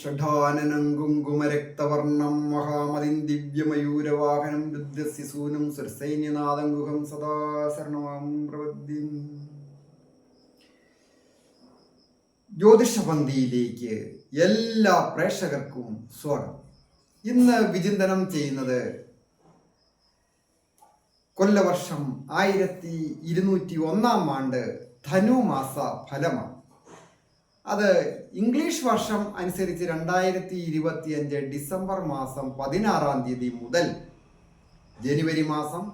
ഷഠാനനം കുങ്കുമരക്തവർണം മഹാമതിം ദിവ്യമയൂരവാഹനം രുദ്രസിസൂനം സുരസൈന്യനാദം ഗുഹം സദാ ശരണമാം പ്രവദ്യം ജ്യോതിഷപന്തിയിലേക്ക് എല്ലാ പ്രേക്ഷകർക്കും സ്വാഗതം. ഇന്ന് വിചിന്തനം ചെയ്യുന്നത് കൊല്ലവർഷം ആയിരത്തി ഇരുന്നൂറ്റി ഒന്നാം ആണ്ട് ധനുമാസ ഫലമാണ്. അത് ഇംഗ്ലീഷ് വർഷം അനുസരിച്ച് രണ്ടായിരത്തി ഇരുപത്തി അഞ്ച് ഡിസംബർ മാസം പതിനാറാം തീയതി മുതൽ ജനുവരി മാസം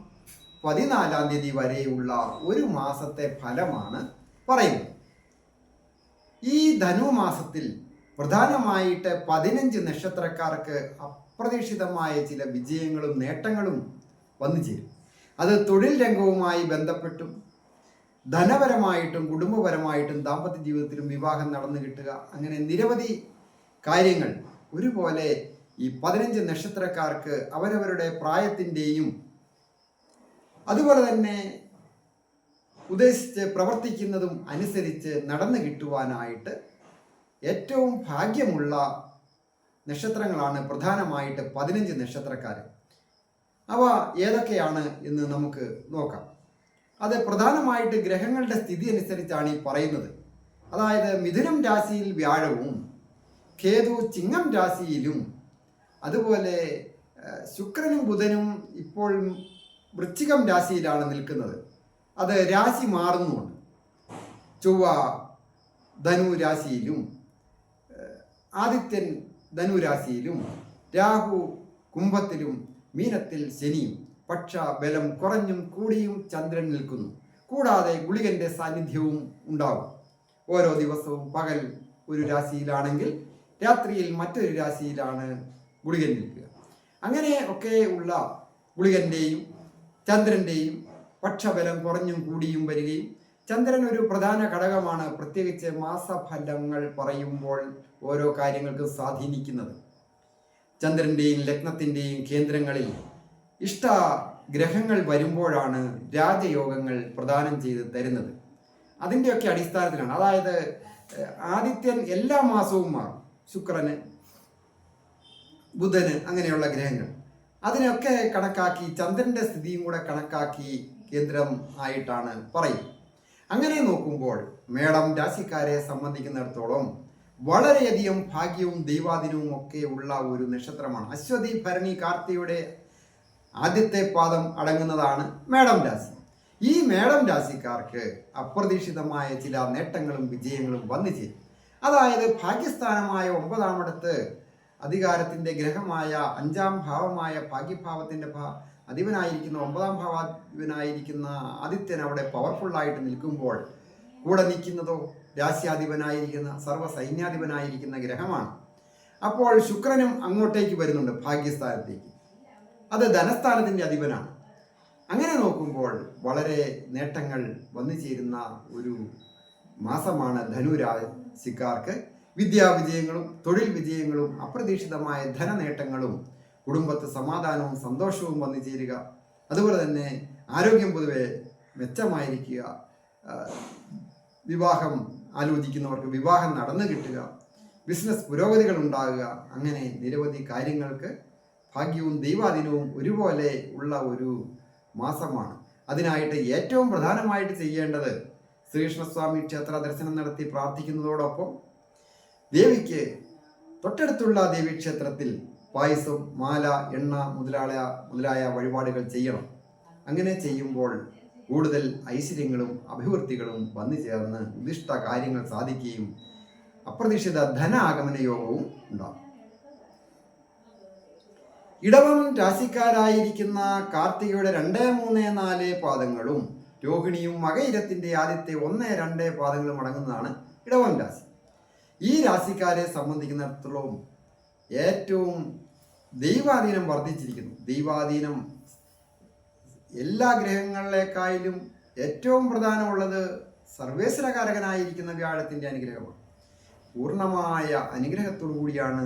പതിനാലാം തീയതി വരെയുള്ള ഒരു മാസത്തെ ഫലമാണ് പറയുന്നത്. ഈ ധനു മാസത്തിൽ പ്രധാനമായിട്ട് പതിനഞ്ച് നക്ഷത്രക്കാർക്ക് അപ്രതീക്ഷിതമായ ചില വിജയങ്ങളും നേട്ടങ്ങളും വന്നു ചേരും അത് തൊഴിൽ രംഗവുമായി ബന്ധപ്പെട്ടും ധനപരമായിട്ടും കുടുംബപരമായിട്ടും ദാമ്പത്യ ജീവിതത്തിലും വിവാഹം നടന്നു കിട്ടുക. അങ്ങനെ നിരവധി കാര്യങ്ങൾ. ഒരുപോലെ ഈ പതിനഞ്ച് നക്ഷത്രക്കാർക്ക് അവരവരുടെ പ്രായത്തിന്റെയും അതുപോലെ തന്നെ ഉദ്ദേശിച്ച് പ്രവർത്തിക്കുന്നതും അനുസരിച്ച് നടന്നു കിട്ടുവാനായിട്ട് ഏറ്റവും ഭാഗ്യമുള്ള നക്ഷത്രങ്ങളാണ് പ്രധാനമായിട്ട് പതിനഞ്ച് നക്ഷത്രക്കാർ അവ ഏതൊക്കെയാണ് എന്ന് നമുക്ക് നോക്കാം. അത് പ്രധാനമായിട്ട് ഗ്രഹങ്ങളുടെ സ്ഥിതി അനുസരിച്ചാണ് ഈ പറയുന്നത്. അതായത് മിഥുനം രാശിയിൽ വ്യാഴവും കേതു ചിങ്ങം രാശിയിലും അതുപോലെ ശുക്രനും ബുധനും ഇപ്പോൾ വൃശ്ചികം രാശിയിലാണ് നിൽക്കുന്നത്. അത് രാശി മാറുന്നുണ്ട്. ചൊവ്വ ധനു രാശിയിലും ആദിത്യൻ ധനുരാശിയിലും രാഹു കുംഭത്തിലും മീനത്തിൽ ശനിയും. പക്ഷ ബലം കുറഞ്ഞും കൂടിയും ചന്ദ്രൻ നിൽക്കുന്നു. കൂടാതെ ഗുളികന്റെ സാന്നിധ്യവും ഉണ്ടാകും ഓരോ ദിവസവും പകൽ ഒരു രാശിയിലാണെങ്കിൽ രാത്രിയിൽ മറ്റൊരു രാശിയിലാണ് ഗുളികൻ നിൽക്കുക. അങ്ങനെ ഒക്കെ ഉള്ള ഗുളികന്റെയും ചന്ദ്രന്റെയും പക്ഷബലം കുറഞ്ഞും കൂടിയും വരികയും ചന്ദ്രൻ ഒരു പ്രധാന ഘടകമാണ്. പ്രത്യേകിച്ച് മാസഫലങ്ങൾ പറയുമ്പോൾ ഓരോ കാര്യങ്ങൾക്കും സ്വാധീനിക്കുന്നത്. ചന്ദ്രന്റെയും ലഗ്നത്തിന്റെയും കേന്ദ്രങ്ങളിൽ ഇഷ്ട ഗ്രഹങ്ങൾ വരുമ്പോഴാണ് രാജയോഗങ്ങൾ പ്രദാനം ചെയ്ത് തരുന്നത്. അതിന്റെയൊക്കെ അടിസ്ഥാനത്തിലാണ്. അതായത് ആദിത്യൻ എല്ലാ മാസവും മാറും. ശുക്രന് ബുധന് അങ്ങനെയുള്ള ഗ്രഹങ്ങൾ. അതിനൊക്കെ കണക്കാക്കി ചന്ദ്രന്റെ സ്ഥിതിയും കൂടെ കണക്കാക്കി കേന്ദ്രം ആയിട്ടാണ് പറയും അങ്ങനെ നോക്കുമ്പോൾ മേടം രാശിക്കാരെ സംബന്ധിക്കുന്നിടത്തോളം വളരെയധികം ഭാഗ്യവും ദൈവാധീനവും ഒക്കെ ഉള്ള ഒരു നക്ഷത്രമാണ്. അശ്വതി ഭരണി കാർത്തിയുടെ ആദ്യത്തെ പാദം അടങ്ങുന്നതാണ് മേഡം രാശി. ഈ മേഡം രാശിക്കാർക്ക് അപ്രതീക്ഷിതമായ ചില നേട്ടങ്ങളും വിജയങ്ങളും വന്നു ചേരും. അതായത് ഭാഗ്യസ്ഥാനമായ ഒമ്പതാമിടത്ത് അധികാരത്തിന്റെ ഗ്രഹമായ അഞ്ചാം ഭാവമായ ഭാഗ്യഭാവത്തിന്റെ ഭാ അധിപനായിരിക്കുന്ന ഒമ്പതാം ഭാവാധിപനായിരിക്കുന്ന ആദിത്യൻ അവിടെ പവർഫുള്ളായിട്ട് നിൽക്കുമ്പോൾ കൂടെ നിൽക്കുന്നതോ രാശ്യാധിപനായിരിക്കുന്ന സർവ സൈന്യാധിപനായിരിക്കുന്ന ഗ്രഹമാണ്. അപ്പോൾ ശുക്രനും അങ്ങോട്ടേക്ക് വരുന്നുണ്ട് ഭാഗ്യസ്ഥാനത്തേക്ക്. അത് ധനസ്ഥാനത്തിന്റെ അധിപനാണ്. അങ്ങനെ നോക്കുമ്പോൾ വളരെ നേട്ടങ്ങൾ വന്നു ചേരുന്ന ഒരു മാസമാണ് ധനുരാശിക്കാർക്ക്. വിദ്യാവിജയങ്ങളും തൊഴിൽ വിജയങ്ങളും അപ്രതീക്ഷിതമായ ധനനേട്ടങ്ങളും കുടുംബത്ത് സമാധാനവും സന്തോഷവും വന്നു ചേരുക. അതുപോലെ തന്നെ ആരോഗ്യം പൊതുവെ മെച്ചമായിരിക്കുക. വിവാഹം ആലോചിക്കുന്നവർക്ക് വിവാഹം നടന്നു കിട്ടുക. ബിസിനസ് പുരോഗതികൾ ഉണ്ടാകുക. അങ്ങനെ നിരവധി കാര്യങ്ങൾക്ക് ഭാഗ്യവും ദൈവാധീനവും ഒരുപോലെ ഉള്ള ഒരു മാസമാണ്. അതിനായിട്ട് ഏറ്റവും പ്രധാനമായിട്ട് ചെയ്യേണ്ടത് ശ്രീകൃഷ്ണസ്വാമി ക്ഷേത്ര ദർശനം നടത്തി പ്രാർത്ഥിക്കുന്നതോടൊപ്പം ദേവിക്ക് തൊട്ടടുത്തുള്ള ദേവീക്ഷേത്രത്തിൽ പായസം മാല എണ്ണ മുതലായ മുതലായ വഴിപാടുകൾ ചെയ്യണം. അങ്ങനെ ചെയ്യുമ്പോൾ കൂടുതൽ ഐശ്വര്യങ്ങളും അഭിവൃദ്ധികളും വന്നു ചേർന്ന് ഉദ്ദിഷ്ട കാര്യങ്ങൾ സാധിക്കുകയും അപ്രതീക്ഷിത ധന ആഗമന യോഗവും ഉണ്ടാകും. ഇടവം രാശിക്കാരായിരിക്കുന്ന കാർത്തികയുടെ രണ്ട് മൂന്ന് നാല് പാദങ്ങളും രോഹിണിയും മകയിരത്തിന്റെ ആദ്യത്തെ ഒന്ന് രണ്ട് പാദങ്ങളും അടങ്ങുന്നതാണ് ഇടവം രാശി. ഈ രാശിക്കാരെ സംബന്ധിക്കുന്നിടത്തോളം ഏറ്റവും ദൈവാധീനം വർദ്ധിച്ചിരിക്കുന്നു. ദൈവാധീനം എല്ലാ ഗ്രഹങ്ങളിലേക്കായാലും ഏറ്റവും പ്രധാനമുള്ളത് സർവേശ്വരകാരകനായിരിക്കുന്ന വ്യാഴത്തിന്റെ അനുഗ്രഹമാണ്. പൂർണമായ അനുഗ്രഹത്തോടു കൂടിയാണ്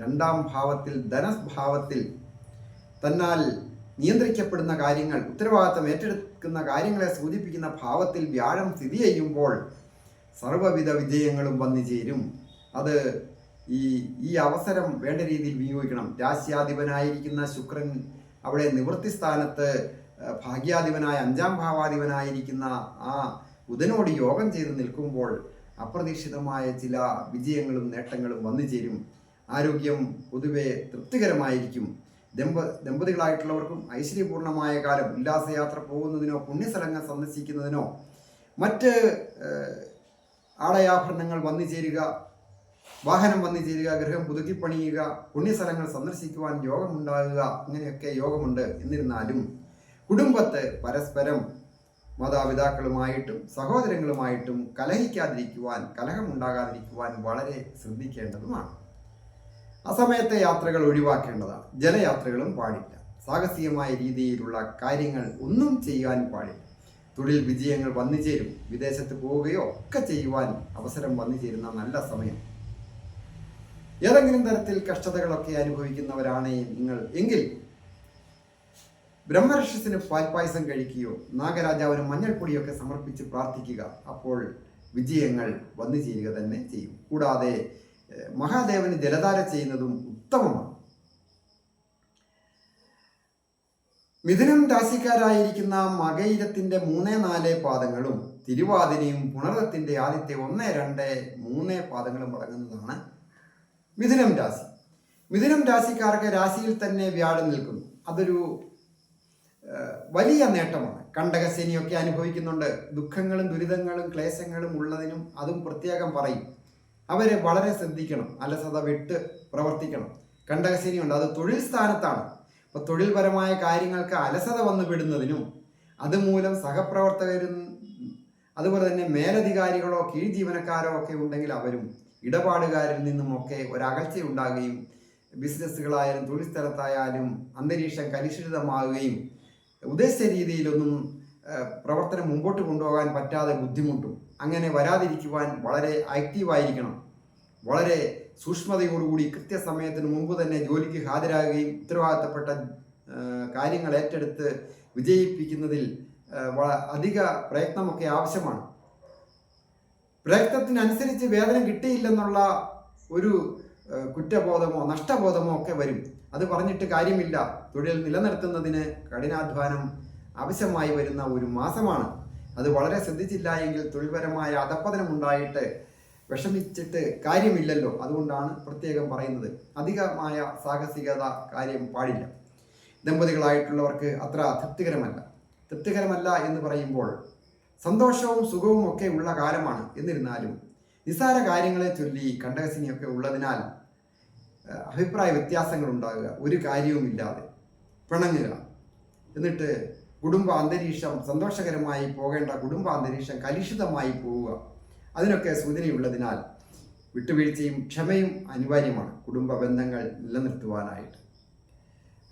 രണ്ടാം ഭാവത്തിൽ ധനഭാവത്തിൽ തന്നാൽ നിയന്ത്രിക്കപ്പെടുന്ന കാര്യങ്ങൾ ഉത്തരവാദിത്തം ഏറ്റെടുക്കുന്ന കാര്യങ്ങളെ സൂചിപ്പിക്കുന്ന ഭാവത്തിൽ വ്യാഴം സ്ഥിതി ചെയ്യുമ്പോൾ സർവവിധ വിജയങ്ങളും വന്നു ചേരും. അത് ഈ ഈ അവസരം വേണ്ട രീതിയിൽ വിനിയോഗിക്കണം. രാശ്യാധിപനായിരിക്കുന്ന ശുക്രൻ അവിടെ നിവൃത്തി സ്ഥാനത്ത് ഭാഗ്യാധിപനായ അഞ്ചാം ഭാവാധിപനായിരിക്കുന്ന ആ ബുധനോട് യോഗം ചെയ്ത് നിൽക്കുമ്പോൾ അപ്രതീക്ഷിതമായ ചില വിജയങ്ങളും നേട്ടങ്ങളും വന്നു ചേരും. ആരോഗ്യം പൊതുവെ തൃപ്തികരമായിരിക്കും. ദമ്പ ദമ്പതികളായിട്ടുള്ളവർക്കും ഐശ്വര്യപൂർണമായ കാലം ഉല്ലാസയാത്ര പോകുന്നതിനോ പുണ്യസ്ഥലങ്ങൾ സന്ദർശിക്കുന്നതിനോ മറ്റ് ആളയാഭരണങ്ങൾ വന്നു ചേരുക വാഹനം വന്നു ചേരുക ഗൃഹം പുതുക്കിപ്പണിയുക പുണ്യസ്ഥലങ്ങൾ സന്ദർശിക്കുവാൻ യോഗമുണ്ടാകുക ഇങ്ങനെയൊക്കെ യോഗമുണ്ട് എന്നിരുന്നാലും കുടുംബത്തെ പരസ്പരം മാതാപിതാക്കളുമായിട്ടും സഹോദരങ്ങളുമായിട്ടും കലഹിക്കാതിരിക്കുവാൻ കലഹമുണ്ടാകാതിരിക്കുവാൻ വളരെ ശ്രദ്ധിക്കേണ്ടതുമാണ്. അസമയത്തെ യാത്രകൾ ഒഴിവാക്കേണ്ടതാണ്. ജലയാത്രകളും പാടില്ല. സാഹസികമായ രീതിയിലുള്ള കാര്യങ്ങൾ ഒന്നും ചെയ്യാൻ പാടില്ല. തൊഴിൽ വിജയങ്ങൾ വന്നു ചേരും. വിദേശത്ത് പോവുകയോ ഒക്കെ ചെയ്യുവാൻ അവസരം വന്നു ചേരുന്ന നല്ല സമയം. ഏതെങ്കിലും തരത്തിൽ കഷ്ടതകളൊക്കെ അനുഭവിക്കുന്നവരാണ് നിങ്ങൾ. എങ്കിൽ ബ്രഹ്മരക്ഷസിന് പാൽപ്പായസം കഴിക്കുകയോ നാഗരാജാവിന് മഞ്ഞൾപ്പൊടിയൊക്കെ സമർപ്പിച്ച് പ്രാർത്ഥിക്കുക അപ്പോൾ വിജയങ്ങൾ വന്നു ചേരുക തന്നെ ചെയ്യും. കൂടാതെ മഹാദേവന് ജലധാര ചെയ്യുന്നതും ഉത്തമമാണ്. മിഥുനം രാശിക്കാരായിരിക്കുന്ന മകയിരത്തിന്റെ മൂന്ന് നാല് പാദങ്ങളും തിരുവാതിരയും പുണർവത്തിന്റെ ആദ്യത്തെ ഒന്ന് രണ്ട് മൂന്ന് പാദങ്ങളും അടങ്ങുന്നതാണ് മിഥുനം രാശി. മിഥുനം രാശിക്കാർക്ക് രാശിയിൽ തന്നെ വ്യാഴം നിൽക്കുന്നു. അതൊരു വലിയ നേട്ടമാണ്. കണ്ടകശനിയൊക്കെ അനുഭവിക്കുന്നുണ്ട്. ദുഃഖങ്ങളും ദുരിതങ്ങളും ക്ലേശങ്ങളും ഉള്ളതിനും അതും പ്രത്യേകം പറയും. അവരെ വളരെ ശ്രദ്ധിക്കണം. അലസത വിട്ട് പ്രവർത്തിക്കണം. കണ്ടകശനിയുണ്ട് അത് തൊഴിൽ സ്ഥാനത്താണ്. അപ്പോൾ തൊഴിൽപരമായ കാര്യങ്ങൾക്ക് അലസത വന്നു പെടുന്നതിനും അതുമൂലം സഹപ്രവർത്തകരും അതുപോലെ തന്നെ മേലധികാരികളോ കീഴ് ജീവനക്കാരോ ഒക്കെ ഉണ്ടെങ്കിൽ അവരും ഇടപാടുകാരിൽ നിന്നുമൊക്കെ ഒരകൽച്ച ഉണ്ടാകുകയും ബിസിനസ്സുകളായാലും തൊഴിൽ സ്ഥലത്തായാലും അന്തരീക്ഷം കലുഷിതമാകുകയും ഉദ്ദേശിച്ച രീതിയിലൊന്നും പ്രവർത്തനം മുമ്പോട്ട് കൊണ്ടുപോകാൻ പറ്റാതെ ബുദ്ധിമുട്ടും. അങ്ങനെ വരാതിരിക്കുവാൻ വളരെ ആക്റ്റീവായിരിക്കണം. വളരെ സൂക്ഷ്മതയോടുകൂടി കൃത്യസമയത്തിന് മുമ്പ് തന്നെ ജോലിക്ക് ഹാജരാകുകയും ഉത്തരവാദിത്തപ്പെട്ട കാര്യങ്ങൾ ഏറ്റെടുത്ത് വിജയിപ്പിക്കുന്നതിൽ അധിക പ്രയത്നമൊക്കെ ആവശ്യമാണ്. പ്രയത്നത്തിനനുസരിച്ച് വേതനം കിട്ടിയില്ലെന്നുള്ള ഒരു കുറ്റബോധമോ നഷ്ടബോധമോ ഒക്കെ വരും. അത് പറഞ്ഞിട്ട് കാര്യമില്ല. തൊഴിൽ നിലനിർത്തുന്നതിന് കഠിനാധ്വാനം ആവശ്യമായി വരുന്ന ഒരു മാസമാണ്. അത് വളരെ ശ്രദ്ധിച്ചില്ല എങ്കിൽ തൊഴിൽപരമായ അധപ്പതനം ഉണ്ടായിട്ട് വിഷമിച്ചിട്ട് കാര്യമില്ലല്ലോ. അതുകൊണ്ടാണ് പ്രത്യേകം പറയുന്നത്. അധികമായ സാഹസികത കാര്യം പാടില്ല. ദമ്പതികളായിട്ടുള്ളവർക്ക് അത്ര തൃപ്തികരമല്ല. തൃപ്തികരമല്ല എന്ന് പറയുമ്പോൾ സന്തോഷവും സുഖവും ഒക്കെ ഉള്ള കാലമാണ്. എന്നിരുന്നാലും നിസ്സാര കാര്യങ്ങളെ ചൊല്ലി കണ്ടകസിനിയൊക്കെ ഉള്ളതിനാൽ അഭിപ്രായ വ്യത്യാസങ്ങൾ ഉണ്ടാകുക ഒരു കാര്യവുമില്ലാതെ പിണങ്ങുക. എന്നിട്ട് കുടുംബ അന്തരീക്ഷം സന്തോഷകരമായി പോകേണ്ട കുടുംബ അന്തരീക്ഷം കലുഷിതമായി പോവുക. അതിനൊക്കെ സൂചനയുള്ളതിനാൽ വിട്ടുവീഴ്ചയും ക്ഷമയും അനിവാര്യമാണ് കുടുംബ ബന്ധങ്ങൾ നിലനിർത്തുവാനായിട്ട്.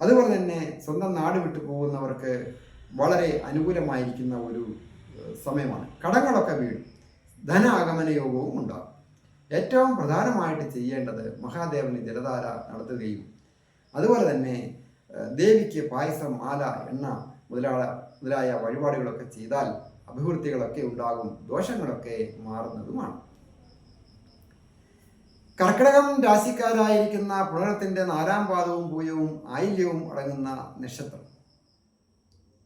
അതുപോലെ തന്നെ സ്വന്തം നാട് വിട്ടു പോകുന്നവർക്ക് വളരെ അനുകൂലമായിരിക്കുന്ന ഒരു സമയമാണ്. കടങ്ങളൊക്കെ വീഴും. ധനാഗമന യോഗവും ഉണ്ടാകും. ഏറ്റവും പ്രധാനമായിട്ട് ചെയ്യേണ്ടത് മഹാദേവന് ജലധാര നടത്തുകയും അതുപോലെ തന്നെ ദേവിക്ക് പായസം മാല എണ്ണ മുതലായ മുതലായ വഴിപാടുകളൊക്കെ ചെയ്താൽ അഭിവൃദ്ധികളൊക്കെ ഉണ്ടാകും ദോഷങ്ങളൊക്കെ മാറുന്നതുമാണ്. കർക്കിടകം രാശിക്കാരായിരിക്കുന്ന പുനരത്തിന്റെ നാലാം പാദവും പൂയവും ആയില്യവും അടങ്ങുന്ന നക്ഷത്രം.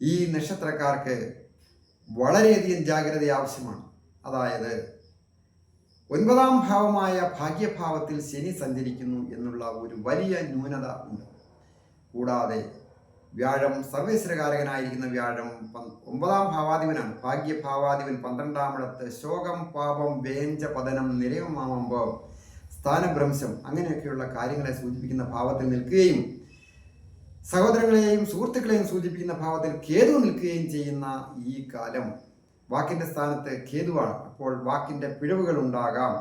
ഈ നക്ഷത്രക്കാർക്ക് വളരെയധികം ജാഗ്രത ആവശ്യമാണ്. അതായത് ഒൻപതാം ഭാവമായ ഭാഗ്യഭാവത്തിൽ ശനി സഞ്ചരിക്കുന്നു എന്നുള്ള ഒരു വലിയ ന്യൂനത ഉണ്ട്. കൂടാതെ വ്യാഴം സർവേശ്വരകാരകനായിരിക്കുന്ന വ്യാഴം ഒമ്പതാം ഭാവാധിപനാണ്. ഭാഗ്യഭാവാധിപൻ പന്ത്രണ്ടാമിടത്ത് ശോകം പാപം വേഞ്ച പതനം നിരയമാകുമ്പോൾ സ്ഥാനഭ്രംശം അങ്ങനെയൊക്കെയുള്ള കാര്യങ്ങളെ സൂചിപ്പിക്കുന്ന ഭാവത്തിൽ നിൽക്കുകയും സഹോദരങ്ങളെയും സുഹൃത്തുക്കളെയും സൂചിപ്പിക്കുന്ന ഭാവത്തിൽ കേതു നിൽക്കുകയും ചെയ്യുന്ന ഈ കാലം. വാക്കിന്റെ സ്ഥാനത്ത് കേതുവാണ്. അപ്പോൾ വാക്കിന്റെ പിഴവുകൾ ഉണ്ടാകാം.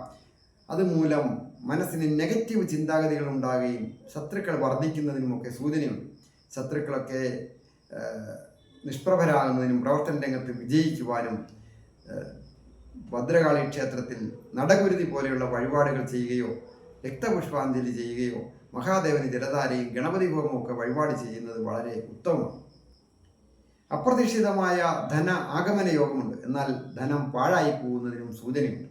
അതുമൂലം മനസ്സിന് നെഗറ്റീവ് ചിന്താഗതികൾ ഉണ്ടാകുകയും ശത്രുക്കൾ വർദ്ധിക്കുന്നതിനുമൊക്കെ സൂചനയുണ്ട്. ശത്രുക്കളൊക്കെ നിഷ്പ്രഭരാകുന്നതിനും പ്രവർത്തന രംഗത്ത് വിജയിക്കുവാനും ഭദ്രകാളി ക്ഷേത്രത്തിൽ നടകുരുതി പോലെയുള്ള വഴിപാടുകൾ ചെയ്യുകയോ രക്തപുഷ്പാഞ്ജലി ചെയ്യുകയോ മഹാദേവന് ജലധാരയും ഗണപതി ഹോമവും ഒക്കെ വഴിപാട് ചെയ്യുന്നത് വളരെ ഉത്തമമാണ്. അപ്രതീക്ഷിതമായ ധന ആഗമന യോഗമുണ്ട്. എന്നാൽ ധനം പാഴായി പോകുന്നതിനും സൂചനയുണ്ട്.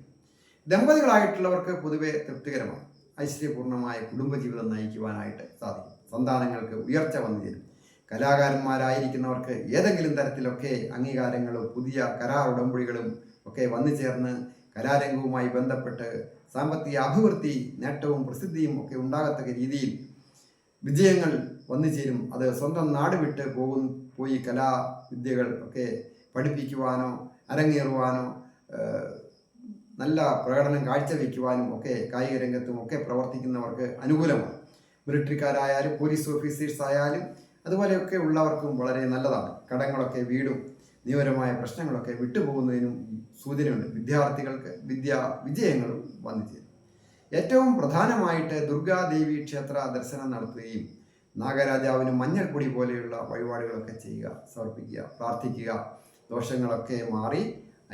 ദമ്പതികളായിട്ടുള്ളവർക്ക് പൊതുവെ തൃപ്തികരമാണ്. ഐശ്വര്യപൂർണമായ കുടുംബജീവിതം നയിക്കുവാനായിട്ട് സാധിക്കും. സന്താനങ്ങൾക്ക് ഉയർച്ച വന്നു ചേരും. കലാകാരന്മാരായിരിക്കുന്നവർക്ക് ഏതെങ്കിലും തരത്തിലൊക്കെ അംഗീകാരങ്ങളും പുതിയ കരാർ ഉടമ്പടികളും ഒക്കെ വന്നു ചേർന്ന് കലാരംഗവുമായി ബന്ധപ്പെട്ട് സാമ്പത്തിക അഭിവൃദ്ധി നേട്ടവും പ്രസിദ്ധിയും ഒക്കെ ഉണ്ടാകത്തക്ക രീതിയിൽ വിജയങ്ങൾ വന്നു ചേരും. അത് സ്വന്തം നാട് വിട്ട് പോകും പോയി കലാവിദ്യകൾ ഒക്കെ പഠിപ്പിക്കുവാനോ അരങ്ങേറുവാനോ നല്ല പ്രകടനം കാഴ്ചവെക്കുവാനും ഒക്കെ കായിക രംഗത്തും ഒക്കെ പ്രവർത്തിക്കുന്നവർക്ക് അനുകൂലമാണ്. മിലിറ്ററിക്കാരായാലും പോലീസ് ഓഫീസേഴ്സ് ആയാലും അതുപോലെയൊക്കെ ഉള്ളവർക്കും വളരെ നല്ലതാണ്. കടങ്ങളൊക്കെ വീടും നിയമപരമായ പ്രശ്നങ്ങളൊക്കെ വിട്ടുപോകുന്നതിനും സൂചനയുണ്ട്. വിദ്യാർത്ഥികൾക്ക് വിദ്യാ വിജയങ്ങളും വന്നു ചേരും ഏറ്റവും പ്രധാനമായിട്ട് ദുർഗാദേവി ക്ഷേത്ര ദർശനം നടത്തുകയും നാഗരാജാവിന് മഞ്ഞൾപ്പൊടി പോലെയുള്ള വഴിപാടുകളൊക്കെ ചെയ്യുക സമർപ്പിക്കുക പ്രാർത്ഥിക്കുക ദോഷങ്ങളൊക്കെ മാറി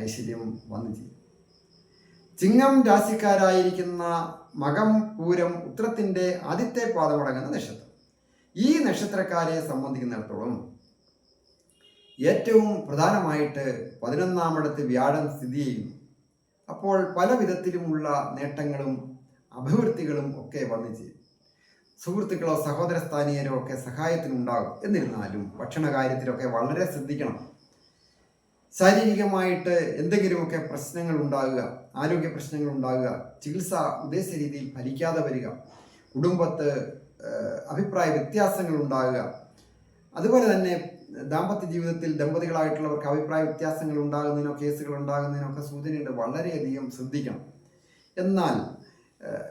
ഐശ്വര്യം വന്നു ചെയ്യും ചിങ്ങം രാശിക്കാരായിരിക്കുന്ന മകം പൂരം ഉത്രത്തിന്റെ ആദ്യത്തെ പാദമടങ്ങുന്ന നക്ഷത്രം. ഈ നക്ഷത്രക്കാരെ സംബന്ധിക്കുന്നിടത്തോളം ഏറ്റവും പ്രധാനമായിട്ട് പതിനൊന്നാമിടത്ത് വ്യാഴം സ്ഥിതി ചെയ്യുന്നു. അപ്പോൾ പല വിധത്തിലുമുള്ള നേട്ടങ്ങളും അഭിവൃദ്ധികളും ഒക്കെ വന്നു ചെയ്യും സുഹൃത്തുക്കളോ സഹോദര സ്ഥാനീയരോ ഒക്കെ സഹായത്തിനുണ്ടാകും. എന്നിരുന്നാലും ഭക്ഷണ കാര്യത്തിലൊക്കെ വളരെ ശ്രദ്ധിക്കണം. ശാരീരികമായിട്ട് എന്തെങ്കിലുമൊക്കെ പ്രശ്നങ്ങൾ ഉണ്ടാകുക ആരോഗ്യ പ്രശ്നങ്ങൾ ഉണ്ടാകുക ചികിത്സ ഉദ്ദേശ രീതിയിൽ ഫലിക്കാതെ വരിക കുടുംബത്ത് അഭിപ്രായ വ്യത്യാസങ്ങൾ ഉണ്ടാകുക. അതുപോലെ തന്നെ ദാമ്പത്യ ജീവിതത്തിൽ ദമ്പതികളായിട്ടുള്ളവർക്ക് അഭിപ്രായ വ്യത്യാസങ്ങൾ ഉണ്ടാകുന്നതിനോ കേസുകൾ ഉണ്ടാകുന്നതിനോ ഒക്കെ സൂചനയുണ്ട്. വളരെയധികം ശ്രദ്ധിക്കണം. എന്നാൽ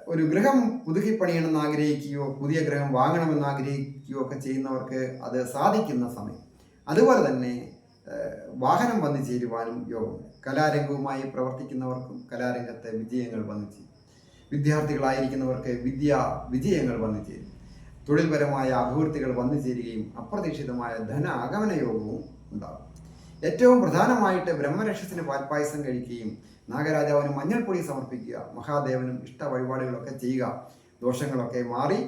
ഒരു ഗൃഹം പുതുക്കി പണിയണമെന്ന് ആഗ്രഹിക്കുകയോ പുതിയ ഗ്രഹം വാങ്ങണമെന്ന് ആഗ്രഹിക്കുകയോ ഒക്കെ ചെയ്യുന്നവർക്ക് അത് സാധിക്കുന്ന സമയം. അതുപോലെ തന്നെ വാഹനം വന്നു ചേരുവാനും യോഗമുണ്ട് കലാരംഗവുമായി പ്രവർത്തിക്കുന്നവർക്കും കലാരംഗത്തെ വിജയങ്ങൾ വന്നു ചേരും. വിദ്യാർത്ഥികളായിരിക്കുന്നവർക്ക് വിദ്യ വിജയങ്ങൾ വന്നു ചേരും. തൊഴിൽപരമായ അഭിവൃദ്ധികൾ വന്നു ചേരുകയും അപ്രതീക്ഷിതമായ ധന ആഗമന യോഗവും ഉണ്ടാകും. ഏറ്റവും പ്രധാനമായിട്ട് ബ്രഹ്മരക്ഷസിന് പാൽപ്പായസം കഴിക്കുകയും നാഗരാജാവിന് മഞ്ഞൾപ്പൊടി സമർപ്പിക്കുക മഹാദേവനും ഇഷ്ട വഴിപാടുകളൊക്കെ ചെയ്യുക ദോഷങ്ങളൊക്കെ മാറി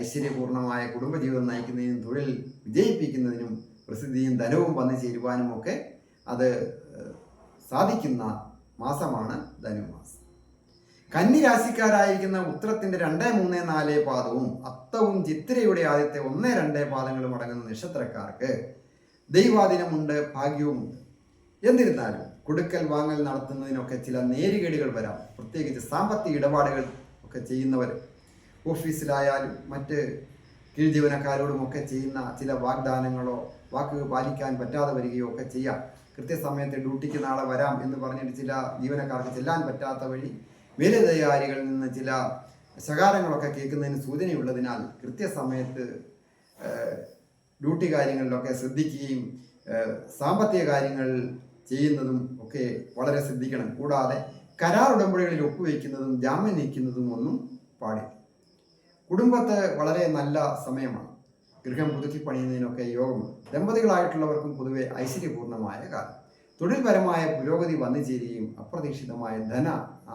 ഐശ്വര്യപൂർണമായ കുടുംബജീവിതം നയിക്കുന്നതിനും തൊഴിൽ വിജയിപ്പിക്കുന്നതിനും പ്രസിദ്ധിയും ധനവും വന്നു ചേരുവാനും ഒക്കെ അത് സാധിക്കുന്ന മാസമാണ് ധനുമാസം. കന്നി രാശിക്കാരായിരിക്കുന്ന ഉത്രത്തിന്റെ രണ്ട് മൂന്ന് നാല് പാദവും അത്തവും ചിത്തിരയുടെ ആദ്യത്തെ ഒന്ന് രണ്ട് പാദങ്ങളും അടങ്ങുന്ന നക്ഷത്രക്കാർക്ക് ദൈവാധീനമുണ്ട് ഭാഗ്യവുമുണ്ട്. എന്നിരുന്നാലും കൊടുക്കൽ വാങ്ങൽ നടത്തുന്നതിനൊക്കെ ചില നേരുകേടുകൾ വരാം. പ്രത്യേകിച്ച് സാമ്പത്തിക ഇടപാടുകൾ ഒക്കെ ചെയ്യുന്നവർ ഓഫീസിലായാലും മറ്റ് കീഴ് ജീവനക്കാരോടുമൊക്കെ ചെയ്യുന്ന ചില വാഗ്ദാനങ്ങളോ വാക്കുകൾ പാലിക്കാൻ പറ്റാതെ വരികയോ ഒക്കെ ചെയ്യാം. കൃത്യസമയത്ത് ഡ്യൂട്ടിക്ക് നാളെ വരാം എന്ന് പറഞ്ഞിട്ട് ചില ജീവനക്കാർക്ക് ചെല്ലാൻ പറ്റാത്ത വഴി മേലധികാരികളിൽ നിന്ന് ചില ശകാരങ്ങളൊക്കെ കേൾക്കുന്നതിന് സൂചനയുള്ളതിനാൽ കൃത്യസമയത്ത് ഡ്യൂട്ടി കാര്യങ്ങളിലൊക്കെ ശ്രദ്ധിക്കുകയും സാമ്പത്തിക കാര്യങ്ങൾ ചെയ്യുന്നതും ഒക്കെ വളരെ ശ്രദ്ധിക്കണം. കൂടാതെ കരാർ ഉടമ്പടികളിൽ ഒപ്പുവെക്കുന്നതും ജാമ്യം നീക്കുന്നതും ഒന്നും പാടില്ല. കുടുംബത്ത് വളരെ നല്ല സമയമാണ്. ഗൃഹം പുതുക്കി പണിയുന്നതിനൊക്കെ യോഗമാണ് ദമ്പതികളായിട്ടുള്ളവർക്കും പൊതുവെ ഐശ്വര്യപൂർണമായ കാലം. തൊഴിൽപരമായ പുരോഗതി വന്നു ചേരുകയും അപ്രതീക്ഷിതമായ ധന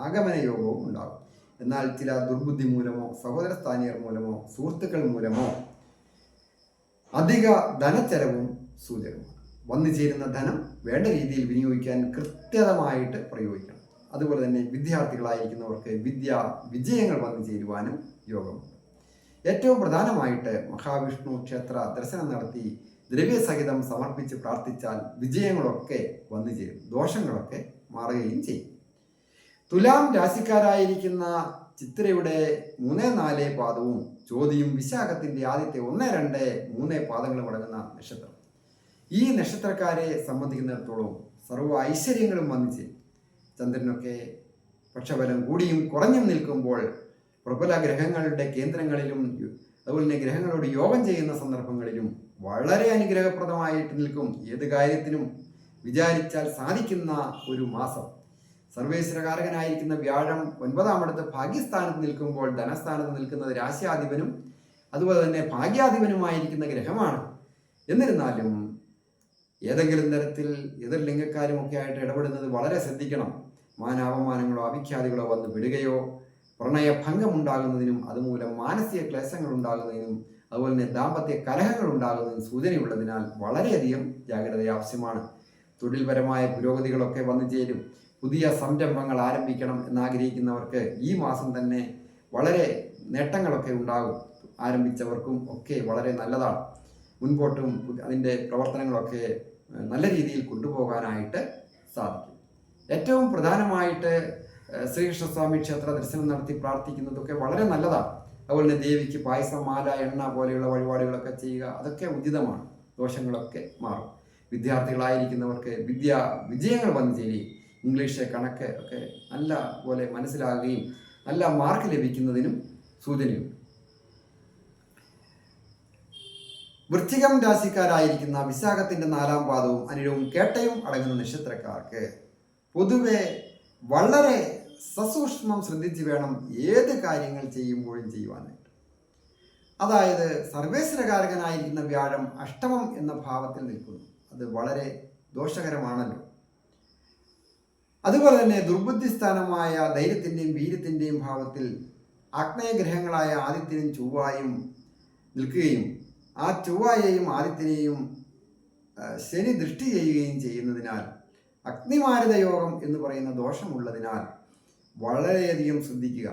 ആഗമന യോഗവും ഉണ്ടാകും. എന്നാൽ ചില ദുർബുദ്ധി മൂലമോ സഹോദര സ്ഥാനീയർ മൂലമോ സുഹൃത്തുക്കൾ മൂലമോ അധിക ധനച്ചെലവും സൂചകമാണ്. വന്നു ചേരുന്ന ധനം വേണ്ട രീതിയിൽ വിനിയോഗിക്കാൻ കൃത്യതമായിട്ട് പ്രയോഗിക്കണം. അതുപോലെ തന്നെ വിദ്യാർത്ഥികളായിരിക്കുന്നവർക്ക് വിദ്യ വിജയങ്ങൾ വന്നു ചേരുവാനും യോഗമുണ്ട് ഏറ്റവും പ്രധാനമായിട്ട് മഹാവിഷ്ണു ക്ഷേത്ര ദർശനം നടത്തി ദ്രവ്യസഹിതം സമർപ്പിച്ച് പ്രാർത്ഥിച്ചാൽ വിജയങ്ങളൊക്കെ വന്നു ചേരും ദോഷങ്ങളൊക്കെ മാറുകയും ചെയ്യും. തുലാം രാശിക്കാരായിരിക്കുന്ന ചിത്രയുടെ മൂന്ന് നാല് പാദവും ചോതിയും വിശാഖത്തിന്റെ ആദ്യത്തെ ഒന്ന് രണ്ട് മൂന്ന് പാദങ്ങൾ അടങ്ങുന്ന നക്ഷത്രം. ഈ നക്ഷത്രക്കാരെ സംബന്ധിക്കുന്നിടത്തോളം സർവ ഐശ്വര്യങ്ങളും വന്നു ചേരും. ചന്ദ്രനൊക്കെ പക്ഷബലം കൂടിയും കുറഞ്ഞും നിൽക്കുമ്പോൾ പ്രബല ഗ്രഹങ്ങളുടെ കേന്ദ്രങ്ങളിലും അതുപോലെ തന്നെ ഗ്രഹങ്ങളോട് യോഗം ചെയ്യുന്ന സന്ദർഭങ്ങളിലും വളരെ അനുഗ്രഹപ്രദമായിട്ട് നിൽക്കും. ഏത് കാര്യത്തിനും വിചാരിച്ചാൽ സാധിക്കുന്ന ഒരു മാസം. സർവേശ്വരകാരകനായിരിക്കുന്ന വ്യാഴം ഒൻപതാം അടുത്ത് ഭാഗ്യസ്ഥാനത്ത് നിൽക്കുമ്പോൾ ധനസ്ഥാനത്ത് നിൽക്കുന്നത് രാശ്യാധിപനും അതുപോലെ തന്നെ ഭാഗ്യാധിപനുമായിരിക്കുന്ന ഗ്രഹമാണ്. എന്നിരുന്നാലും ഏതെങ്കിലും തരത്തിൽ എതിർ ലിംഗക്കാരുമൊക്കെ ആയിട്ട് ഇടപെടുന്നത് വളരെ ശ്രദ്ധിക്കണം. മാനാപമാനങ്ങളോ അഭിഖ്യാതികളോ വന്ന് വിടുകയോ പ്രണയഭംഗം ഉണ്ടാകുന്നതിനും അതുമൂലം മാനസിക ക്ലേശങ്ങൾ ഉണ്ടാകുന്നതിനും അതുപോലെ തന്നെ ദാമ്പത്യ കലഹങ്ങൾ ഉണ്ടാകുന്നതിനും സൂചനയുള്ളതിനാൽ വളരെയധികം ജാഗ്രത ആവശ്യമാണ് തൊഴിൽപരമായ പുരോഗതികളൊക്കെ വന്നു ചേരും. പുതിയ സംരംഭങ്ങൾ ആരംഭിക്കണം എന്നാഗ്രഹിക്കുന്നവർക്ക് ഈ മാസം തന്നെ വളരെ നേട്ടങ്ങളൊക്കെ ഉണ്ടാകും. ആരംഭിച്ചവർക്കും ഒക്കെ വളരെ നല്ലതാണ്. മുൻപോട്ടും അതിന്റെ പ്രവർത്തനങ്ങളൊക്കെ നല്ല രീതിയിൽ കൊണ്ടുപോകാനായിട്ട് സാധിക്കും. ഏറ്റവും പ്രധാനമായിട്ട് ശ്രീകൃഷ്ണസ്വാമി ക്ഷേത്ര ദർശനം നടത്തി പ്രാർത്ഥിക്കുന്നതൊക്കെ വളരെ നല്ലതാണ്. അതുപോലെ തന്നെ ദേവിക്ക് പായസം മാല എണ്ണ പോലെയുള്ള വഴിപാടുകളൊക്കെ ചെയ്യുക അതൊക്കെ ഉചിതമാണ്. ദോഷങ്ങളൊക്കെ മാറും. വിദ്യാർത്ഥികളായിരിക്കുന്നവർക്ക് വിദ്യ വിജയങ്ങൾ വന്നു ചേരുകയും ഇംഗ്ലീഷ് കണക്ക് ഒക്കെ നല്ല പോലെ മനസ്സിലാകുകയും നല്ല മാർക്ക് ലഭിക്കുന്നതിനും സൂചനയുണ്ട്. വൃശ്ചികം രാശിക്കാരായിരിക്കുന്ന വിശാഖത്തിന്റെ നാലാം പാദവും അനിഴവും കേട്ടയും അടങ്ങുന്ന നക്ഷത്രക്കാർക്ക് പൊതുവെ വളരെ സസൂക്ഷ്മം ശ്രദ്ധിച്ച് വേണം ഏത് കാര്യങ്ങൾ ചെയ്യുമ്പോഴും ചെയ്യുവാനായിട്ട്. അതായത് സർവേശ്വരകാരകനായിരിക്കുന്ന വ്യാഴം അഷ്ടമം എന്ന ഭാവത്തിൽ നിൽക്കുന്നു. അത് വളരെ ദോഷകരമാണല്ലോ. അതുപോലെ തന്നെ ദുർബുദ്ധിസ്ഥാനമായ ധൈര്യത്തിന്റെയും വീര്യത്തിന്റെയും ഭാവത്തിൽ ആഗ്നേയഗ്രഹങ്ങളായ ആദിത്യനും ചൊവ്വായും നിൽക്കുകയും ആ ചൊവ്വായെയും ആദിത്യനെയും ശനി ദൃഷ്ടി ചെയ്യുകയും ചെയ്യുന്നതിനാൽ അഗ്നിമാരുത യോഗം എന്ന് പറയുന്ന ദോഷമുള്ളതിനാൽ വളരെയധികം ശ്രദ്ധിക്കുക.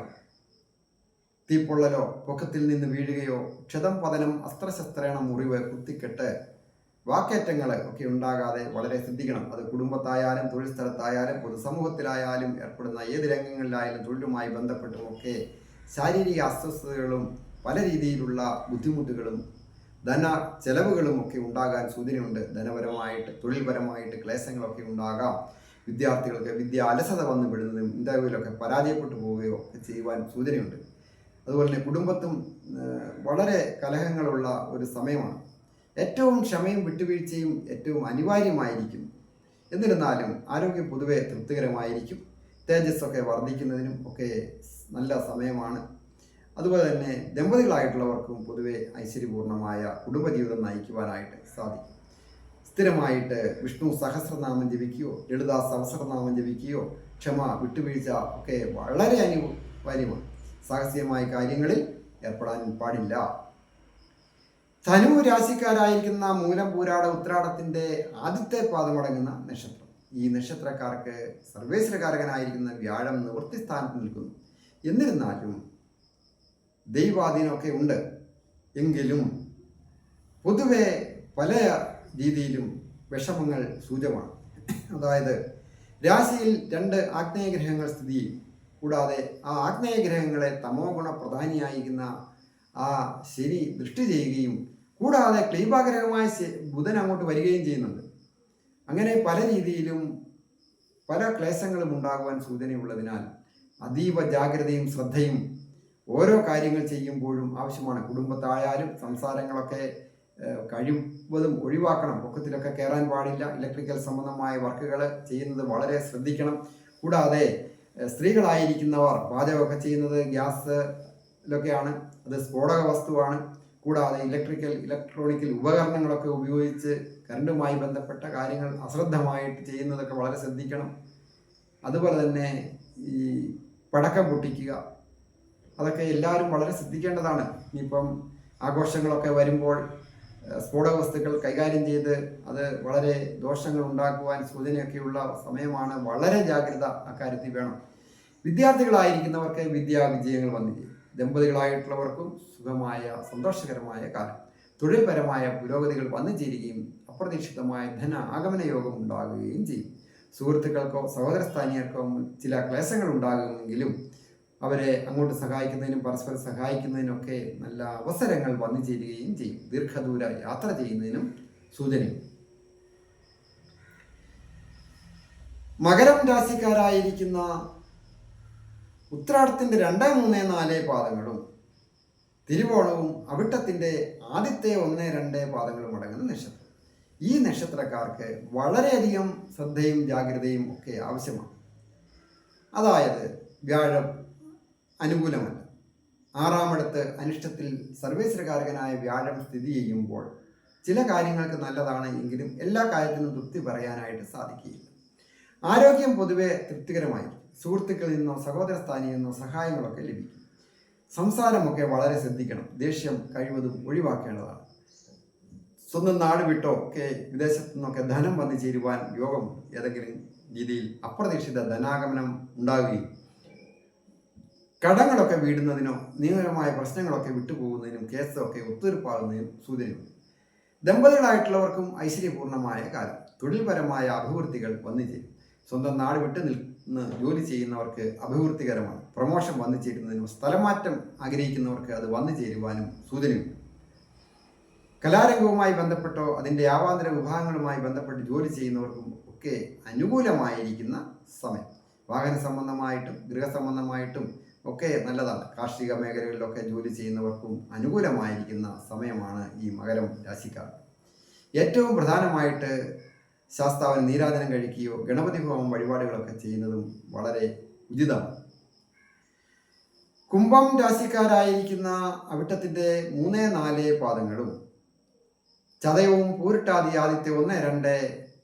തീപ്പൊള്ളലോ പൊക്കത്തിൽ നിന്ന് വീഴുകയോ ക്ഷതം പതനം അസ്ത്രശസ്ത്രേണ മുറിവ് കുത്തിക്കെട്ട് വാക്കേറ്റങ്ങൾ ഒക്കെ ഉണ്ടാകാതെ വളരെ ശ്രദ്ധിക്കണം. അത് കുടുംബത്തായാലും തൊഴിൽ സ്ഥലത്തായാലും പൊതുസമൂഹത്തിലായാലും ഏർപ്പെടുന്ന ഏത് രംഗങ്ങളിലായാലും തൊഴിലുമായി ബന്ധപ്പെട്ടുമൊക്കെ ശാരീരിക അസ്വസ്ഥതകളും പല രീതിയിലുള്ള ബുദ്ധിമുട്ടുകളും ധന ചെലവുകളും ഒക്കെ ഉണ്ടാകാൻ സൂചനയുണ്ട്. ധനപരമായിട്ട് തൊഴിൽപരമായിട്ട് ക്ലേശങ്ങളൊക്കെ ഉണ്ടാകാം. വിദ്യാർത്ഥികൾക്ക് വിദ്യ അലസത വന്നു വിടുന്നതും ഇന്റർവ്യൂവിലൊക്കെ പരാജയപ്പെട്ടു പോവുകയോ ഒക്കെ ചെയ്യുവാൻ സൂചനയുണ്ട്. അതുപോലെ തന്നെ കുടുംബത്തും വളരെ കലഹങ്ങളുള്ള ഒരു സമയമാണ്. ഏറ്റവും ക്ഷമയും വിട്ടുവീഴ്ചയും ഏറ്റവും അനിവാര്യമായിരിക്കും. എന്നിരുന്നാലും ആരോഗ്യം പൊതുവെ തൃപ്തികരമായിരിക്കും. തേജസ്സൊക്കെ വർദ്ധിക്കുന്നതിനും ഒക്കെ നല്ല സമയമാണ്. അതുപോലെ തന്നെ ദമ്പതികളായിട്ടുള്ളവർക്കും പൊതുവെ ഐശ്വര്യപൂർണമായ കുടുംബജീവിതം നയിക്കുവാനായിട്ട് സാധിക്കും. സ്ഥിരമായിട്ട് വിഷ്ണു സഹസ്രനാമം ജപിക്കുകയോ ലളിതാ സഹസ്രനാമം ജപിക്കുകയോ ക്ഷമ വിട്ടുവീഴ്ച ഒക്കെ വളരെ അനിവാര്യമാണ് സാഹസികമായ കാര്യങ്ങളിൽ ഏർപ്പെടാൻ പാടില്ല. ധനു രാശിക്കാരായിരിക്കുന്ന മൂലം പൂരാട ഉത്രാടത്തിന്റെ ആദ്യത്തെ പാദമടങ്ങുന്ന നക്ഷത്രം. ഈ നക്ഷത്രക്കാർക്ക് സർവേശ്വരകാരകനായിരിക്കുന്ന വ്യാഴം നിവൃത്തി സ്ഥാനത്ത് നിൽക്കുന്നു. എന്നിരുന്നാലും ദൈവാധീനമൊക്കെ ഉണ്ട് എങ്കിലും പൊതുവെ പല രീതിയിലും വിഷമങ്ങൾ സൂചമാണ്. അതായത് രാശിയിൽ രണ്ട് ആഗ്നേയഗ്രഹങ്ങൾ സ്ഥിതി കൂടാതെ ആ ആഗ്നേയഗ്രഹങ്ങളെ തമോ ഗുണ പ്രധാനിയായിരിക്കുന്ന ആ ശനി ദൃഷ്ടി ചെയ്യുകയും കൂടാതെ ക്ലീപാഗ്രഹമായ ബുധൻ അങ്ങോട്ട് വരികയും ചെയ്യുന്നുണ്ട്. അങ്ങനെ പല രീതിയിലും പല ക്ലേശങ്ങളും ഉണ്ടാകുവാൻ സൂചനയുള്ളതിനാൽ അതീവ ജാഗ്രതയും ശ്രദ്ധയും ഓരോ കാര്യങ്ങൾ ചെയ്യുമ്പോഴും ആവശ്യമാണ്. കുടുംബത്തായാലും സംസാരങ്ങളൊക്കെ കഴിവതും ഒഴിവാക്കണം. പൊക്കത്തിലൊക്കെ കയറാൻ പാടില്ല. ഇലക്ട്രിക്കൽ സംബന്ധമായ വർക്കുകൾ ചെയ്യുന്നത് വളരെ ശ്രദ്ധിക്കണം. കൂടാതെ സ്ത്രീകളായിരിക്കുന്നവർ പാചകമൊക്കെ ചെയ്യുന്നത് ഗ്യാസിലൊക്കെയാണ്. അത് സ്ഫോടക വസ്തുവാണ്. കൂടാതെ ഇലക്ട്രിക്കൽ ഇലക്ട്രോണിക്കൽ ഉപകരണങ്ങളൊക്കെ ഉപയോഗിച്ച് കറണ്ടുമായി ബന്ധപ്പെട്ട കാര്യങ്ങൾ അശ്രദ്ധമായിട്ട് ചെയ്യുന്നതൊക്കെ വളരെ ശ്രദ്ധിക്കണം. അതുപോലെ തന്നെ ഈ പടക്കം പൊട്ടിക്കുക അതൊക്കെ എല്ലാവരും വളരെ ശ്രദ്ധിക്കേണ്ടതാണ്. ഇനിയിപ്പം ആഘോഷങ്ങളൊക്കെ വരുമ്പോൾ സ്ഫോടക വസ്തുക്കൾ കൈകാര്യം ചെയ്ത് അത് വളരെ ദോഷങ്ങൾ ഉണ്ടാക്കുവാൻ സൂചനയൊക്കെയുള്ള സമയമാണ്. വളരെ ജാഗ്രത അക്കാര്യത്തിൽ വേണം. വിദ്യാർത്ഥികളായിരിക്കുന്നവർക്ക് വിദ്യാ വിജയങ്ങൾ വന്നിരിക്കും ദമ്പതികളായിട്ടുള്ളവർക്കും സുഖമായ സന്തോഷകരമായ കാലം. തൊഴിൽപരമായ പുരോഗതികൾ വന്നു ചേരുകയും അപ്രതീക്ഷിതമായ ധന ആഗമന യോഗം ഉണ്ടാകുകയും ചെയ്യും. സുഹൃത്തുക്കൾക്കോ സഹോദരസ്ഥാനീയർക്കോ ചില ക്ലേശങ്ങൾ ഉണ്ടാകുമെങ്കിലും അവരെ അങ്ങോട്ട് സഹായിക്കുന്നതിനും പരസ്പരം സഹായിക്കുന്നതിനൊക്കെ നല്ല അവസരങ്ങൾ വന്നു ചേരുകയും ചെയ്യും. ദീർഘദൂര യാത്ര ചെയ്യുന്നതിനും സൂചനയും. മകരം രാശിക്കാരായിരിക്കുന്ന ഉത്രാടത്തിന്റെ രണ്ട് മൂന്ന് നാല് പാദങ്ങളും തിരുവോണവും അവിട്ടത്തിന്റെ ആദ്യത്തെ ഒന്ന് രണ്ട് പാദങ്ങളും അടങ്ങുന്ന നക്ഷത്രം. ഈ നക്ഷത്രക്കാർക്ക് വളരെയധികം ശ്രദ്ധയും ജാഗ്രതയും ഒക്കെ ആവശ്യമാണ്. അതായത് വ്യാഴം അനുകൂലമല്ല ആറാമിടത്ത് അനിഷ്ടത്തിൽ സർവേശ്വരകാരകനായ വ്യാഴം സ്ഥിതി ചെയ്യുമ്പോൾ ചില കാര്യങ്ങൾക്ക് നല്ലതാണ് എങ്കിലും എല്ലാ കാര്യത്തിനും തൃപ്തി പറയാനായിട്ട് സാധിക്കുകയില്ല. ആരോഗ്യം പൊതുവെ തൃപ്തികരമായി സുഹൃത്തുക്കളിൽ നിന്നോ സഹോദര സ്ഥാനിയിൽ നിന്നോ സഹായങ്ങളൊക്കെ ലഭിക്കും. സംസാരമൊക്കെ വളരെ ശ്രദ്ധിക്കണം. ദേഷ്യം കഴിവതും ഒഴിവാക്കേണ്ടതാണ്. സ്വന്തം നാട് വിട്ടോ ഒക്കെ വിദേശത്തു നിന്നൊക്കെ ധനം വന്നു ചേരുവാൻ യോഗം ഏതെങ്കിലും രീതിയിൽ അപ്രതീക്ഷിത ധനാഗമനം ഉണ്ടാകുകയും കടങ്ങളൊക്കെ വീടുന്നതിനോ നിയമപരമായ പ്രശ്നങ്ങളൊക്കെ വിട്ടുപോകുന്നതിനും കേസൊക്കെ ഒത്തുതീർപ്പാകുന്നതിനും സൂചനയുണ്ട്. ദമ്പതികളായിട്ടുള്ളവർക്കും ഐശ്വര്യപൂർണമായ കാലം. തൊഴിൽപരമായ അഭിവൃദ്ധികൾ വന്നു ചേരും സ്വന്തം നാട് വിട്ട് നിന്ന് ജോലി ചെയ്യുന്നവർക്ക് അഭിവൃദ്ധികരമാണ്. പ്രൊമോഷൻ വന്നു ചേരുന്നതിനും സ്ഥലമാറ്റം ആഗ്രഹിക്കുന്നവർക്ക് അത് വന്നു ചേരുവാനും സൂചനയുണ്ട്. കലാരംഗവുമായി ബന്ധപ്പെട്ടോ അതിന്റെ ആവാന്തര വിഭാഗങ്ങളുമായി ബന്ധപ്പെട്ട് ജോലി ചെയ്യുന്നവർക്കും ഒക്കെ അനുകൂലമായിരിക്കുന്ന സമയം. വാഹന സംബന്ധമായിട്ടും ഗൃഹസംബന്ധമായിട്ടും ഒക്കെ നല്ലതാണ്. കാർഷിക മേഖലകളിലൊക്കെ ജോലി ചെയ്യുന്നവർക്കും അനുകൂലമായിരിക്കുന്ന സമയമാണ് ഈ മകരം രാശിക്കാർ ഏറ്റവും പ്രധാനമായിട്ട് ശാസ്താവിന് നീരാജനം കഴിക്കുകയോ ഗണപതി ഹോമം വഴിപാടുകളൊക്കെ ചെയ്യുന്നതും വളരെ ഉചിതമാണ്. കുംഭം രാശിക്കാരായിരിക്കുന്ന അവിട്ടത്തിന്റെ മൂന്ന് നാല് പാദങ്ങളും ചതയവും പൂരിട്ടാതി ആദ്യത്തെ ഒന്ന് രണ്ട്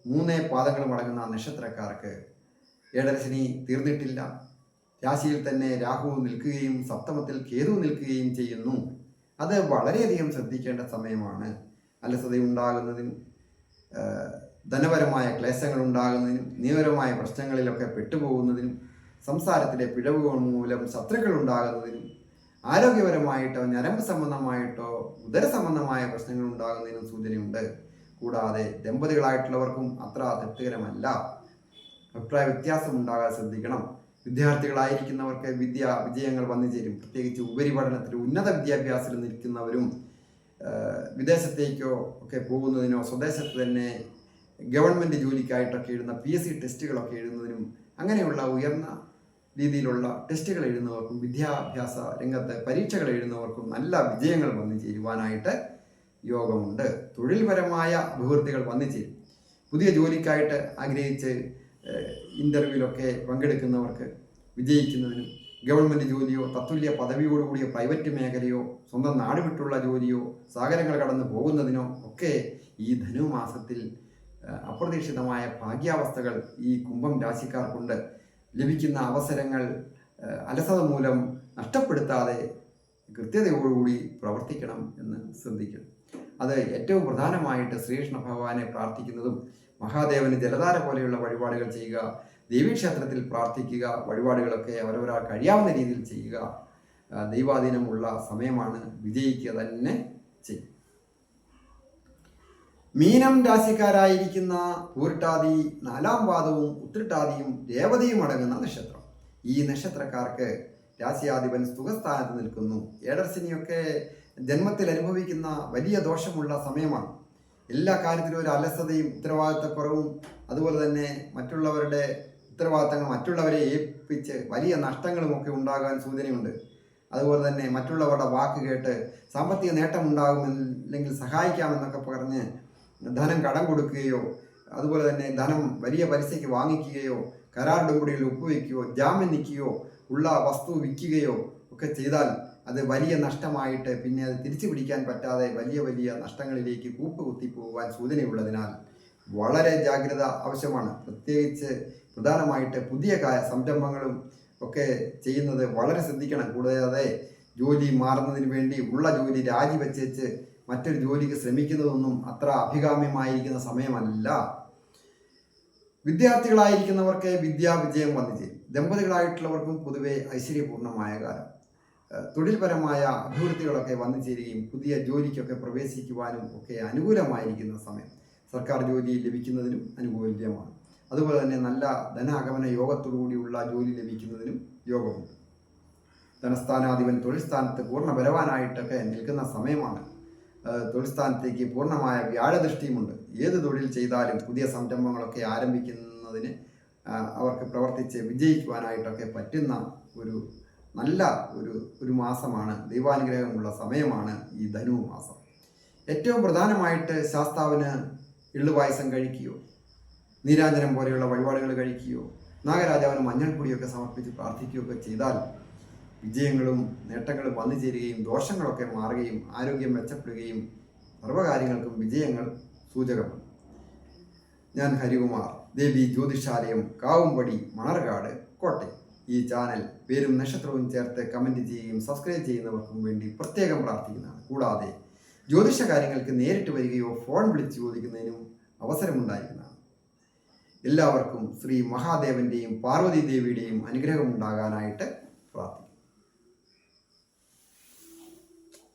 മൂന്ന് പാദങ്ങളും അടങ്ങുന്ന നക്ഷത്രക്കാർക്ക് ഏഴരശനി തീർന്നിട്ടില്ല. രാശിയിൽ തന്നെ രാഹു നിൽക്കുകയും സപ്തമത്തിൽ കേതു നിൽക്കുകയും ചെയ്യുന്നു. അത് വളരെയധികം ശ്രദ്ധിക്കേണ്ട സമയമാണ്. അലസതയുണ്ടാകുന്നതിനും ഉണ്ടാകുന്നതിന് ധനപരമായ ക്ലേശങ്ങൾ ഉണ്ടാകുന്നതിനും നിയമപരമായ പ്രശ്നങ്ങളിലൊക്കെ പെട്ടുപോകുന്നതിനും സംസാരത്തിലെ പിഴവുകൾ മൂലം ശത്രുക്കൾ ഉണ്ടാകുന്നതിനും ആരോഗ്യപരമായിട്ടോ ഞരമ്പ് സംബന്ധമായിട്ടോ ഉദര സംബന്ധമായ പ്രശ്നങ്ങൾ ഉണ്ടാകുന്നതിനും സൂചനയുണ്ട്. കൂടാതെ ദമ്പതികളായിട്ടുള്ളവർക്കും അത്ര തൃപ്തികരമല്ല അഭിപ്രായ വ്യത്യാസം ഉണ്ടാകാൻ ശ്രദ്ധിക്കണം. വിദ്യാർത്ഥികളായിരിക്കുന്നവർക്ക് വിദ്യ വിജയങ്ങൾ വന്നു ചേരും. പ്രത്യേകിച്ച് ഉപരിപഠനത്തിൽ ഉന്നത വിദ്യാഭ്യാസത്തിൽ നിൽക്കുന്നവരും വിദേശത്തേക്കോ ഒക്കെ പോകുന്നതിനോ സ്വദേശത്ത് തന്നെ ഗവൺമെന്റ് ജോലിക്കായിട്ടൊക്കെ എഴുതുന്ന പി എസ് സി ടെസ്റ്റുകളൊക്കെ എഴുതുന്നതിനും അങ്ങനെയുള്ള ഉയർന്ന രീതിയിലുള്ള ടെസ്റ്റുകൾ എഴുതുന്നവർക്കും വിദ്യാഭ്യാസ രംഗത്ത് പരീക്ഷകൾ എഴുതുന്നവർക്കും നല്ല വിജയങ്ങൾ വന്നു ചേരുവാനായിട്ട് യോഗമുണ്ട്. തൊഴിൽപരമായ അഭിവൃദ്ധികൾ വന്നു ചേരും. പുതിയ ജോലിക്കായിട്ട് ആഗ്രഹിച്ച് ഇന്റർവ്യൂവിലൊക്കെ പങ്കെടുക്കുന്നവർക്ക് വിജയിക്കുന്നതിനും ഗവൺമെന്റ് ജോലിയോ തത്തുല്യ പദവിയോടുകൂടിയ പ്രൈവറ്റ് മേഖലയോ സ്വന്തം നാട് വിട്ടുള്ള ജോലിയോ സാഗരങ്ങൾ കടന്നു പോകുന്നതിനോ ഒക്കെ ഈ ധനുമാസത്തിൽ അപ്രതീക്ഷിതമായ ഭാഗ്യാവസ്ഥകൾ ഈ കുംഭം രാശിക്കാർക്കുണ്ട്. ലഭിക്കുന്ന അവസരങ്ങൾ അലസത മൂലം നഷ്ടപ്പെടുത്താതെ കൃത്യതയോടുകൂടി പ്രവർത്തിക്കണം എന്ന് ശ്രദ്ധിക്കണം. അത് ഏറ്റവും പ്രധാനമായിട്ട് ശ്രീകൃഷ്ണ ഭഗവാനെ പ്രാർത്ഥിക്കുന്നതും മഹാദേവന് ജലധാര പോലെയുള്ള വഴിപാടുകൾ ചെയ്യുക ദേവീക്ഷേത്രത്തിൽ പ്രാർത്ഥിക്കുക വഴിപാടുകളൊക്കെ അവരവരാൾ കഴിയാവുന്ന രീതിയിൽ ചെയ്യുക ദൈവാധീനമുള്ള സമയമാണ് വിജയിക്കുക തന്നെ ചെയ്യും. മീനം രാശിക്കാരായിരിക്കുന്ന പൂരിട്ടാതി നാലാം പാദവും ഉത്രിട്ടാതിയും രേവതിയും അടങ്ങുന്ന നക്ഷത്രം. ഈ നക്ഷത്രക്കാർക്ക് രാശിയാധിപൻ സുഖസ്ഥാനത്ത് നിൽക്കുന്നു. ഏഴർശനിയൊക്കെ ജന്മത്തിൽ അനുഭവിക്കുന്ന വലിയ ദോഷമുള്ള സമയമാണ്. എല്ലാ കാര്യത്തിലും ഒരു അലസതയും ഉത്തരവാദിത്തക്കുറവും അതുപോലെ തന്നെ മറ്റുള്ളവരുടെ ഉത്തരവാദിത്തങ്ങൾ മറ്റുള്ളവരെ ഏൽപ്പിച്ച് വലിയ നഷ്ടങ്ങളും ഒക്കെ ഉണ്ടാകാൻ സൂചനയുണ്ട്. അതുപോലെ തന്നെ മറ്റുള്ളവരുടെ വാക്ക് കേട്ട് സാമ്പത്തിക നേട്ടം ഉണ്ടാകുമെന്നില്ലെങ്കിൽ സഹായിക്കാമെന്നൊക്കെ പറഞ്ഞ് ധനം കടം കൊടുക്കുകയോ അതുപോലെ തന്നെ ധനം വലിയ പലിശയ്ക്ക് വാങ്ങിക്കുകയോ കരാർ ഡുമ്പടിയിൽ ഒപ്പുവെക്കുകയോ ജാമ്യം നിൽക്കുകയോ ഉള്ള വസ്തു വിൽക്കുകയോ ഒക്കെ ചെയ്താൽ അത് വലിയ നഷ്ടമായിട്ട് പിന്നെ അത് തിരിച്ചു പിടിക്കാൻ പറ്റാതെ വലിയ വലിയ നഷ്ടങ്ങളിലേക്ക് കൂപ്പ് കുത്തി പോകുവാൻ സൂചനയുള്ളതിനാൽ വളരെ ജാഗ്രത ആവശ്യമാണ്. പ്രത്യേകിച്ച് പ്രധാനമായിട്ട് പുതിയ സംരംഭങ്ങളും ഒക്കെ ചെയ്യുന്നത് വളരെ ശ്രദ്ധിക്കണം. കൂടാതെ ജോലി മാറുന്നതിന് വേണ്ടി ഉള്ള ജോലി രാജിവെച്ചേച്ച് മറ്റൊരു ജോലിക്ക് ശ്രമിക്കുന്നതൊന്നും അത്ര അഭികാമ്യമായിരിക്കുന്ന സമയമല്ല. വിദ്യാർത്ഥികളായിരിക്കുന്നവർക്ക് വിദ്യാവിജയം വന്നു ചേരും ദമ്പതികളായിട്ടുള്ളവർക്കും പൊതുവെ ഐശ്വര്യപൂർണമായ കാലം. തൊഴിൽപരമായ അഭിവൃദ്ധികളൊക്കെ വന്നു ചേരുകയും പുതിയ ജോലിക്കൊക്കെ പ്രവേശിക്കുവാനും ഒക്കെ അനുകൂലമായിരിക്കുന്ന സമയം. സർക്കാർ ജോലി ലഭിക്കുന്നതിനും അനുകൂല്യമാണ്. അതുപോലെ തന്നെ നല്ല ധനാഗമന യോഗത്തോടുകൂടിയുള്ള ജോലി ലഭിക്കുന്നതിനും യോഗമുണ്ട്. ധനസ്ഥാനാധിപൻ തൊഴിൽ സ്ഥാനത്ത് പൂർണ ബലവാനായിട്ടൊക്കെ നിൽക്കുന്ന സമയമാണ്. തൊഴിൽ സ്ഥാനത്തേക്ക് പൂർണമായ വ്യാഴദൃഷ്ടിയുമുണ്ട്. ഏത് തൊഴിൽ ചെയ്താലും പുതിയ സംരംഭങ്ങളൊക്കെ ആരംഭിക്കുന്നതിന് അവർക്ക് പ്രവർത്തിച്ച് വിജയിക്കുവാനായിട്ടൊക്കെ പറ്റുന്ന ഒരു നല്ല ഒരു ഒരു മാസമാണ് ദൈവാനുഗ്രഹമുള്ള സമയമാണ് ഈ ധനു മാസം. ഏറ്റവും പ്രധാനമായിട്ട് ശാസ്താവിന് എള്ളുപായസം കഴിക്കുകയോ നീരാഞ്ജനം പോലെയുള്ള വഴിപാടുകൾ കഴിക്കുകയോ നാഗരാജാവിന് മഞ്ഞൾപ്പൊടിയൊക്കെ സമർപ്പിച്ച് പ്രാർത്ഥിക്കുകയൊക്കെ ചെയ്താൽ വിജയങ്ങളും നേട്ടങ്ങളും വന്നു ചേരുകയും ദോഷങ്ങളൊക്കെ മാറുകയും ആരോഗ്യം മെച്ചപ്പെടുകയും സർവകാര്യങ്ങൾക്കും വിജയങ്ങൾ സൂചകമാണ്. ഞാൻ ഹരികുമാർ ദേവി ജ്യോതിഷാലയം കാവുംപടി മണർകാട് കോട്ടയം. ഈ ചാനൽ പേരും നക്ഷത്രവും ചേർത്ത് കമന്റ് ചെയ്യുകയും സബ്സ്ക്രൈബ് ചെയ്യുന്നവർക്കും വേണ്ടി പ്രത്യേകം പ്രാർത്ഥിക്കുന്നതാണ്. കൂടാതെ ജ്യോതിഷ കാര്യങ്ങൾക്ക് നേരിട്ട് വരികയോ ഫോൺ വിളിച്ച് ചോദിക്കുന്നതിനും അവസരമുണ്ടായിരിക്കുന്നതാണ് എല്ലാവർക്കും ശ്രീ മഹാദേവന്റെയും പാർവതി ദേവിയുടെയും അനുഗ്രഹം ഉണ്ടാകാനായിട്ട്